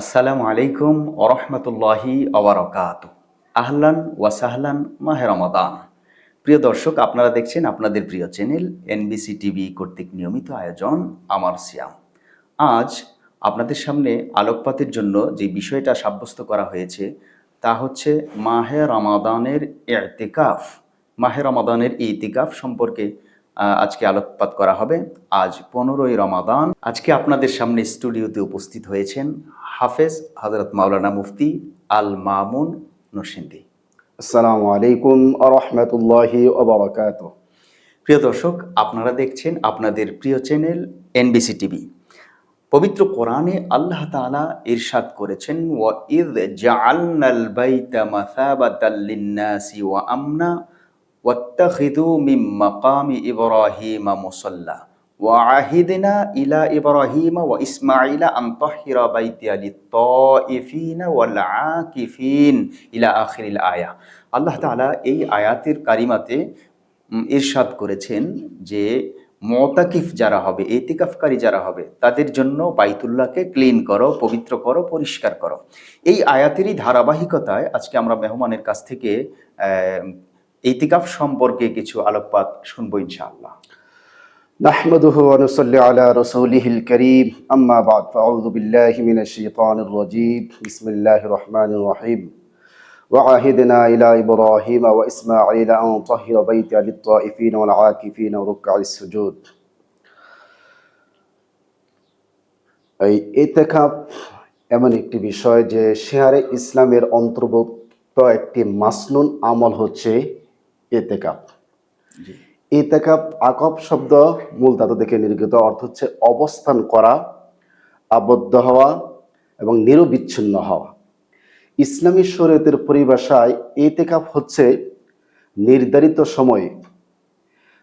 আসসালামু আলাইকুম ওরহমতুল্লাহি আবরকাত আহলান ওয়াসাহলান মাহে রমাদান। প্রিয় দর্শক, আপনারা দেখছেন আপনাদের প্রিয় চ্যানেল এনবিসি টিভি কর্তৃক নিয়মিত আয়োজন আমার সিয়াম। আজ আপনাদের সামনে আলোকপাতের জন্য যে বিষয়টা সাব্যস্ত করা হয়েছে, তা হচ্ছে মাহে রমাদানের এতেকাফ মাহে রমাদানের ইতিকাফ সম্পর্কে আজকে আলোকপাত করা হবে। আজ পনেরোই রমাদান। আজকে আপনাদের সামনে স্টুডিওতে উপস্থিত হয়েছেন হাফেজ হজরত মাওলানা মুফতি আল মামুন নরসিন্দি আসসালামু আলাইকুম আরহামতুল্লাহি ওবরাকাত প্রিয় দর্শক আপনারা দেখছেন আপনাদের প্রিয় চ্যানেল এনবিসি টিভি। পবিত্র কোরআনে আল্লাহ তাআলা ইরশাদ করেছেন ওয়া ইয জাআলনাল বাইতা মাসাবাতাল লিন-নাসি ওয়া আমনা ওয়াত্তাখিযু মিন মাকামি ইব্রাহিমা মুসাল্লা ওয়া আহিদনা ইলা ইব্রাহিমা ওয়া ইসমাঈলা আন তাহহিরা বাইতিয়া লিত-তাইফিনা ওয়াল আকিফিন ইলা আখিরিল আয়া আল্লাহ তাআলা এই আয়াতের কারিমাতে ইরশাদ করেছেন যে মতাকিফ যারা হবে, এতিকাফকারী যারা হবে, তাদের জন্য বাইতুল্লাহকে ক্লিন করো, পবিত্র করো, পরিষ্কার করো। এই আয়াতেরই ধারাবাহিকতায় আজকে আমরা মেহমানের কাছ থেকে ইতিকাফ সম্পর্কে কিছু আলোকপাত শুনবো ইনশাআল্লাহ نحمده ونصلي على رسوله الكريم أما بعد فأعوذ بالله من الشيطان الرجيم بسم الله الرحمن الرحيم وعهدنا إلى إبراهيم وإسماعيل أن طهر بيتي للطائفين والعاكفين وركع السجود এই এতেকাপ এমন একটি বিষয় যে শেয়ারে ইসলামের অন্তর্ভুক্ত একটি মাসনুন আমল হচ্ছে এতেকাপ। জি। ইতেকাপ আকব শব্দ মূল ধাতু থেকে নির্গত অর্থ হচ্ছে অবস্থান করা আবদ্ধ হওয়া এবং নিরবিচ্ছিন্ন হওয়া। ইসলামী শরীয়তের পরিভাষায় ইতেকাপ হচ্ছে নির্ধারিত সময়ে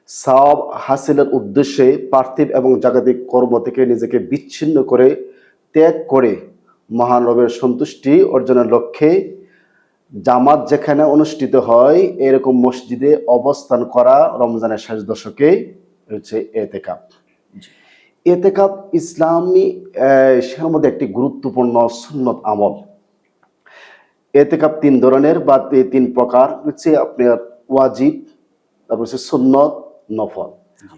সব হাসিলের উদ্দেশ্যে পার্থিব এবং জাগতিক কর্ম থেকে নিজেকে বিচ্ছিন্ন করে ত্যাগ করে মহান রবের সন্তুষ্টি অর্জনের লক্ষ্যে জামাত যেখানে অনুষ্ঠিত হয় এরকম মসজিদে অবস্থান করা রমজানের শেষ দশকে হচ্ছে এতেকাপ। এতেকাপ ইসলামী সের মধ্যে একটি গুরুত্বপূর্ণ সুন্নত আমল। এতেকাপ তিন ধরনের বা তিন প্রকার। হচ্ছে আপনার ওয়াজিব তারপর হচ্ছে সুন্নত নফল।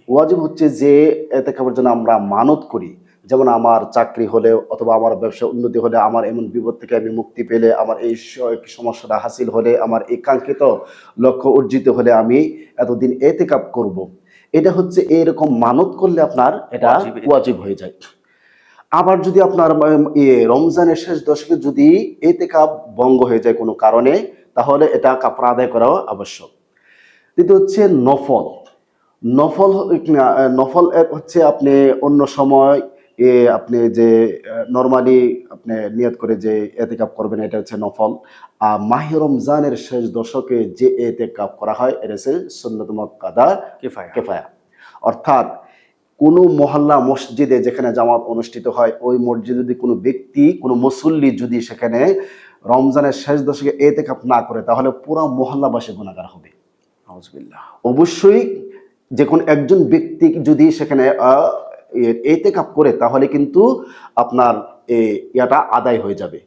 ওয়াজিব হচ্ছে যে এতেকাপের জন্য আমরা মানত করি। যেমন আমার চাকরি হলে অথবা আমার ব্যবসা উন্নতি হলে আমার এমন বিপদ থেকে আমি মুক্তি পেলে আমার এই সমস্যাটা হাসিল হলে আমার এই কাঙ্ক্ষিত লক্ষ্য অর্জিত হলে আমি এতদিন এতে কাপ করব। এটা হচ্ছে এরকম মানত করলে আপনার এটা ওয়াজিব হয়ে যায়। আবার যদি আপনার ইয়ে, রমজানের শেষ দশকে যদি এতে কাপ ভঙ্গ হয়ে যায় কোনো কারণে তাহলে এটা কাপড় আদায় করাও আবশ্যক। দ্বিতীয় হচ্ছে নফল। নফল নফল হচ্ছে আপনি অন্য সময় এ আপনি যে নর্মালি আপনি নিয়ত করে যে এতে কাপ করবেন এটা হচ্ছে নফল। আর মাহে রমজানের শেষ দশকে যে এতেকাপ করা হয় এটা হচ্ছে সুন্নত মক্কাদা কিফায়া। কেফায়া। অর্থাৎ কোনো মহল্লা মসজিদে যেখানে জামাত অনুষ্ঠিত হয় ওই মসজিদে যদি কোনো ব্যক্তি কোনো মুসল্লি যদি সেখানে রমজানের শেষ দশকে এতেকাপ না করে তাহলে পুরো মহল্লাবাসী গুণাগার হবে। অবশ্যই যে কোনো একজন ব্যক্তি যদি সেখানে এতেকাপ করে তাহলে কিন্তু আপনার ইয়াটা আদায় হয়ে যাবে।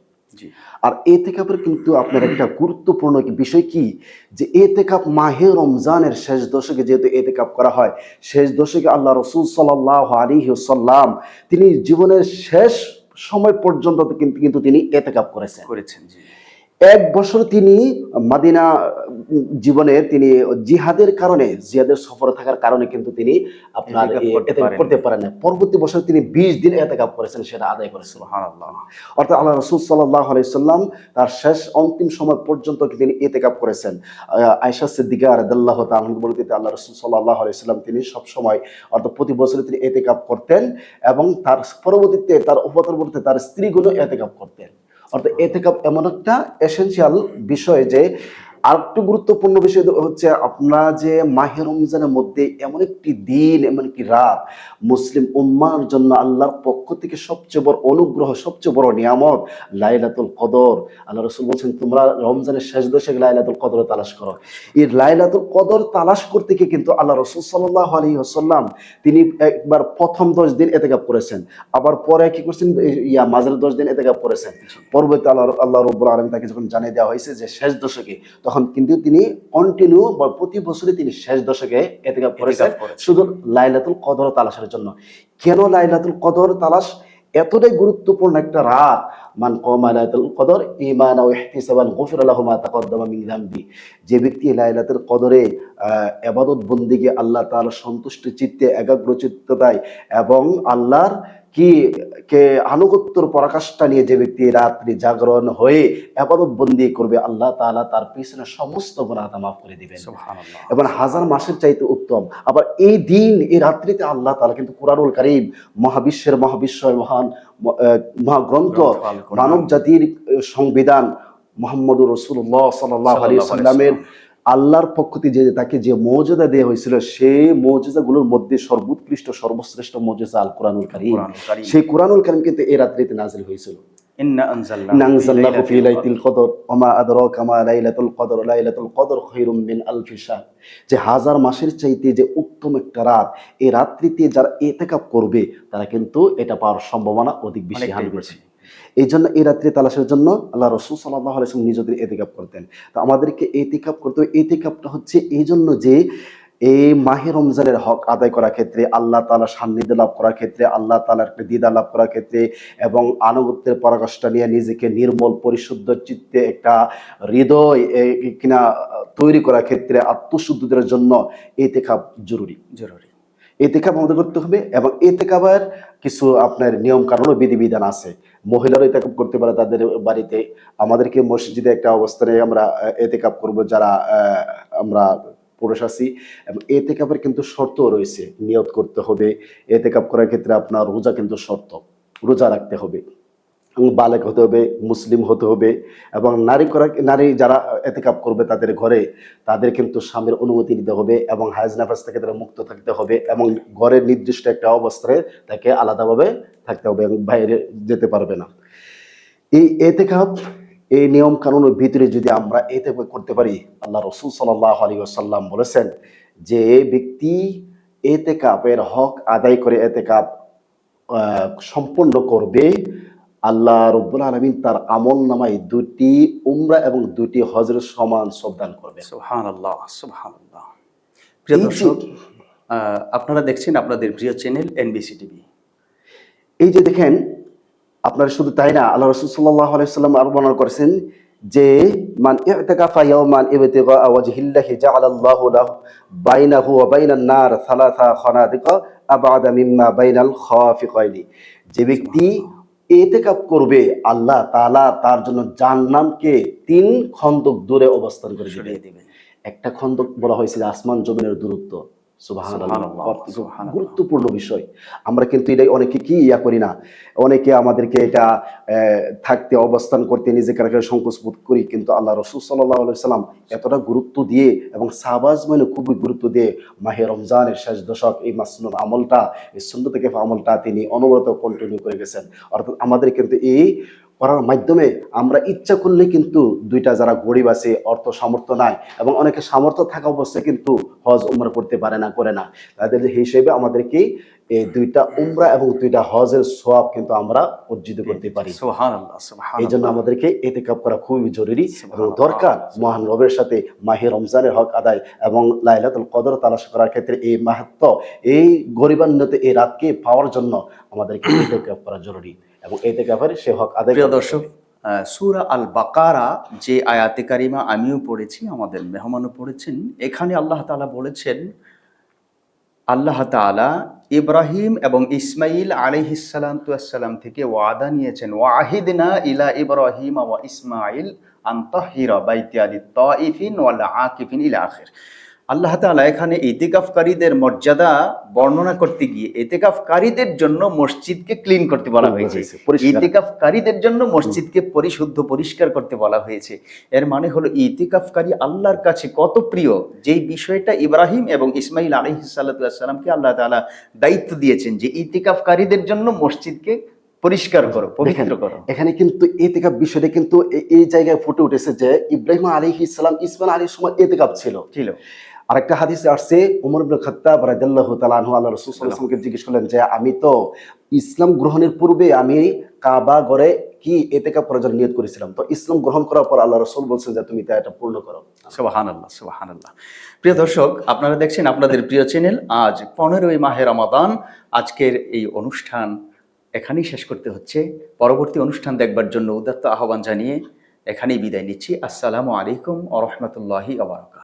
আর এতে কাপের কিন্তু আপনার একটা গুরুত্বপূর্ণ বিষয় কি? যে এতেকাপ মাহে রমজানের শেষ দশকে যেহেতু এতেকাপ করা হয় শেষ দশকে আল্লাহ রসুল সাল্লাহ আলী সাল্লাম তিনি জীবনের শেষ সময় পর্যন্ত কিন্তু কিন্তু তিনি এতেকাপ করেছেন। করেছেন জি। এক বছর তিনি মাদিনা জীবনে তিনি জিহাদের কারণে জিহাদের সফরে থাকার কারণে কিন্তু তিনি আপনার করতে পারেন না পরবর্তী বছর তিনি বিশ দিন এতেকাপ করেছেন সেটা আদায় সুবহানাল্লাহ। অর্থাৎ আল্লাহ রসুল সাল্লাহ আলাইসাল্লাম তার শেষ অন্তিম সময় পর্যন্ত তিনি এতেকাপ করেছেন। আয়সা সিদ্দিকা রাদাল্লাহ বলতে আল্লাহ রসুল সাল্লাহ আলাইসাল্লাম তিনি সব সময় অর্থাৎ প্রতি বছরে তিনি এতেকাপ করতেন এবং তার পরবর্তীতে তার উপতরবর্তীতে তার স্ত্রীগুলো এতেকাপ করতেন। অর্থাৎ এ থেকে এমন একটা এসেন্সিয়াল বিষয় যে আর একটু গুরুত্বপূর্ণ বিষয় হচ্ছে আপনারা যে মাহে রমজানের মধ্যে এমন একটি দিন, এমন একটি রাত মুসলিম উম্মার জন্য আল্লাহর পক্ষ থেকে সবচেয়ে বড় অনুগ্রহ, সবচেয়ে বড় নিয়ামত, লাইলাতুল কদর। আল্লাহ রসুল বলছেন, তোমরা রমজানের শেষ দশকে লাইলাতুল কদর তালাশ করো। এই লাইলাতুল কদর তালাশ করতে গিয়ে কিন্তু আল্লাহ রসুল সাল্লাহ আলী আসাল্লাম তিনি একবার প্রথম দশ দিন এতেকাপ করেছেন। আবার পরে কি করছেন? ইয়া মাঝের দশ দিন এতেকাপ করেছেন। পরবর্তী আল্লাহ আল্লাহ রব্বুল আলম তাকে যখন জানিয়ে দেওয়া হয়েছে যে শেষ দশকে, তখন কিন্তু তিনি কন্টিনিউ বা প্রতি বছরে তিনি শেষ দশকে এতেকাপ করেছেন শুধু লাইলাতুল কদর তালাশের জন্য। কেন লাইলাতুল কদর তালাশ? এতটাই গুরুত্বপূর্ণ একটা রাত। মান কমা লাইলাতুল কদর ঈমান ও ইহতিসাবান গফির লাহু মা তাকদ্দামা মিন যামবি। যে ব্যক্তি লাইলাতুল কদরে আহ, ইবাদত বন্দিকে আল্লাহ তাআলা সন্তুষ্ট চিত্তে একাগ্র চিত্ততায় এবং আল্লাহর কি কে আনুগত্যর পরাকাষ্ঠা নিয়ে যে ব্যক্তি রাত্রি জাগরণ হয়ে আবাদত বন্দি করবে আল্লাহ তাআলা তার পিছনে সমস্ত গুনাহ মাফ করে দিবেন এবং হাজার মাসের চাইতে উত্তম আবার এই দিন এই রাত্রিতে আল্লাহ তালা কিন্তু কোরআনুল কারীম মহাবিশ্বের মহাবিশ্বয় মহান মহাগ্রন্থ। মানব জাতির সংবিধান মোহাম্মদুর রসুল্লাহ সাল্লাহ আলী সাল্লামের সাল্লাম। আল্লাহর পক্ষ থেকে যে তাকে যে মর্যাদা দেওয়া হয়েছিল সেই মর্যাদাগুলোর মধ্যে সর্বোৎকৃষ্ট সর্বশ্রেষ্ঠ মর্যাদা আল কোরআনুল কারীম। সেই কোরআনুল কারীম কিন্তু এই রাত্রিতে নাজিল হয়েছিল। যে হাজার মাসের চাইতে যে উত্তম একটা রাত এই রাত্রিতে যারা ইতিকাফ করবে তারা কিন্তু এটা পাওয়ার সম্ভাবনা অধিক বেশি হান্ড্রেড বেশি। এই জন্য এই রাত্রি তালাশের জন্য আল্লাহ রসুল সাল্লাহ আলাইসলাম নিজেদের এতিকাপ করতেন। তো আমাদেরকে এতিকাপ করতে হবে। এতিকাপটা হচ্ছে এই জন্য যে এই মাহে রমজানের হক আদায় করার ক্ষেত্রে, আল্লাহ তালা সান্নিধ্য লাভ করার ক্ষেত্রে, আল্লাহ তালার দিদা লাভ করার ক্ষেত্রে এবং আনুগত্যের পরাকাষ্ঠা নিয়ে নিজেকে নির্মল, পরিশুদ্ধ চিত্তে একটা হৃদয় কিনা তৈরি করার ক্ষেত্রে আত্মশুদ্ধির জন্য এতেকাপ জরুরি। জরুরি। এতেকাপ আমাদের করতে হবে এবং এতেকাবার কিছু আপনার নিয়ম কারণ বিধিবিধান আছে। মহিলারা এতেকাপ করতে পারে, তাদের বাড়িতে আমাদেরকে মসজিদে একটা অবস্থানে আমরা এতে এতেকাপ করব যারা আমরা পুরুষ আছি। এবং এতেকাপের কিন্তু শর্ত রয়েছে, নিয়ত করতে হবে। এতেকাপ করার ক্ষেত্রে আপনার রোজা কিন্তু শর্ত, রোজা রাখতে হবে। এবং বালেক হতে হবে, মুসলিম হতে হবে এবং নারী করা, নারী যারা এতেকাপ করবে তাদের ঘরে, তাদের কিন্তু স্বামীর অনুমতি নিতে হবে এবং হায়াজ নাফাজ থেকে তারা মুক্ত থাকতে হবে এবং ঘরের নির্দিষ্ট একটা অবস্থায় তাকে আলাদাভাবে থাকতে হবে এবং বাইরে যেতে পারবে না। এই এতেকাপ, এই নিয়ম কানুনের ভিতরে যদি আমরা এতে করতে পারি, আল্লাহ রসুল সাল্লাহ আলী আসাল্লাম বলেছেন যে ব্যক্তি এতে কাপের হক আদায় করে এতে কাপ সম্পন্ন করবে আল্লাহ রব্বুল আলমিন তার আমল নামায় দুটি উমরা এবং দুটি হজরের সমান শ্রদ্ধান করবে। সুবহানাল্লাহ প্রিয় দর্শক আপনারা দেখছেন আপনাদের প্রিয় চ্যানেল এনবিসি টিভি। এই যে দেখেন আপনারা শুধু তাই না আল্লাহ রসুল সাল্লাহ আলাইসাল্লাম আরও বর্ণনা করেছেন যে মান ইতাকাফা ইয়াওমান ইবতিগা ওয়াজহিল্লাহি জাআলাল্লাহু লাহু বাইনাহু ওয়া বাইনান নার সালাসা খানাদিকা আবাদা মিম্মা বাইনাল খাফিকাইনি। যে ব্যক্তি এতেকাপ করবে আল্লাহ তালা তার জন্য জান্নামকে তিন খন্দক দূরে অবস্থান করে দেবে। একটা খন্দক বলা হয়েছিল আসমান জমিনের দূরত্ব। গুরুত্বপূর্ণ বিষয়। আমরা কিন্তু এটাই অনেকে কি ইয়া করি না? অনেকে আমাদেরকে এটা থাকতে অবস্থান করতে নিজেকে সংকোচ বোধ করি কিন্তু আল্লাহ রসুল সাল্লাহ সাল্লাম এতটা গুরুত্ব দিয়ে এবং সাহবাজ মানে খুবই গুরুত্ব দিয়ে মাহে রমজানের শেষ দশক এই মাসনুর আমলটা এই সুন্দর থেকে আমলটা তিনি অনবরত কন্টিনিউ করে গেছেন। অর্থাৎ আমাদের কিন্তু এই করার মাধ্যমে আমরা ইচ্ছা করলে কিন্তু দুইটা যারা গরিব আছে অর্থ সামর্থ্য নাই এবং অনেকে সামর্থ্য থাকা অবস্থায় কিন্তু হজ উমরা করতে পারে না করে না। তাদের হিসেবে আমাদেরকে এই দুইটা উমরা এবং দুইটা হজের সোয়াব কিন্তু আমরা অর্জিত করতে পারি। এই জন্য আমাদেরকে এতে কাপ করা খুবই জরুরি এবং দরকার মহান রবের সাথে মাহে রমজানের হক আদায় এবং লাইলাতুল কদর তালাশ করার ক্ষেত্রে এই মাহাত্ম এই গরিবান্বিত এই রাতকে পাওয়ার জন্য আমাদেরকে এতে কাপ করা জরুরি। এবং এতে কাপের সে হক আদায় প্রিয় দর্শক সূরা আল বাকারা যে আয়াতে কারিমা আমিও পড়েছি আমাদের মেহমানও পড়েছেন। এখানে আল্লাহ তাআলা বলেছেন আল্লাহ তাআলা ইব্রাহিম এবং ইসমাইল আলাইহিসসালাম থেকে ওয়াদা নিয়েছেন ওয়াহিদনা ইলা ইব্রাহিম ওয়া ইসমাইল আন তাহিরা বাইতি আলি তাইফিন ওয়াল আকিফিন ইলা আখির। আল্লাহ তাআলা এখানে ইতিকাফকারীদের মর্যাদা বর্ণনা করতে গিয়ে ইতিকাফকারীদের জন্য মসজিদকে ক্লিন করতে বলা হয়েছে। পরিষ্কার। ইতিকাফকারীদের জন্য মসজিদকে পরিশুদ্ধ পরিষ্কার করতে বলা হয়েছে। এর মানে হলো ইতিকাফকারী আল্লাহর কাছে কত প্রিয় যেই বিষয়টা ইব্রাহিম এবং ইসমাইল আলহিসাল্লামকে আল্লাহ তাআলা দায়িত্ব দিয়েছেন যে ইতিকাফকারীদের জন্য মসজিদকে পরিষ্কার করো পবিত্র করো। এখানে কিন্তু এতেকাপ বিষয়টা কিন্তু এই জায়গায় ফুটে উঠেছে যে ইব্রাহিম আলী ইসলাম ইসমান আলীর সময় এতেকাপ ছিল। ছিল। আরেকটা হাদিসে আসছে, উমর ইবনে খাত্তাব রাদিয়াল্লাহু আল্লাহ রাসূল সাল্লাল্লাহু আলাইহি জিজ্ঞেস করলেন যে, আমি তো ইসলাম গ্রহণের পূর্বে আমি কাবা গড়ে কি করার জন্য নিয়ত করেছিলাম? তো ইসলাম গ্রহণ করার পর আল্লাহ রসুল বলছেন যে, তুমি এটা পূর্ণ করো। সুবাহান আল্লাহ প্রিয় দর্শক, আপনারা দেখছেন আপনাদের প্রিয় চ্যানেল, আজ পনেরোই মাহে রমাদান। আজকের এই অনুষ্ঠান এখানেই শেষ করতে হচ্ছে। পরবর্তী অনুষ্ঠান দেখবার জন্য উদাত্ত আহ্বান জানিয়ে এখানেই বিদায় নিচ্ছি। আসসালামু আলাইকুম আ আবরকাত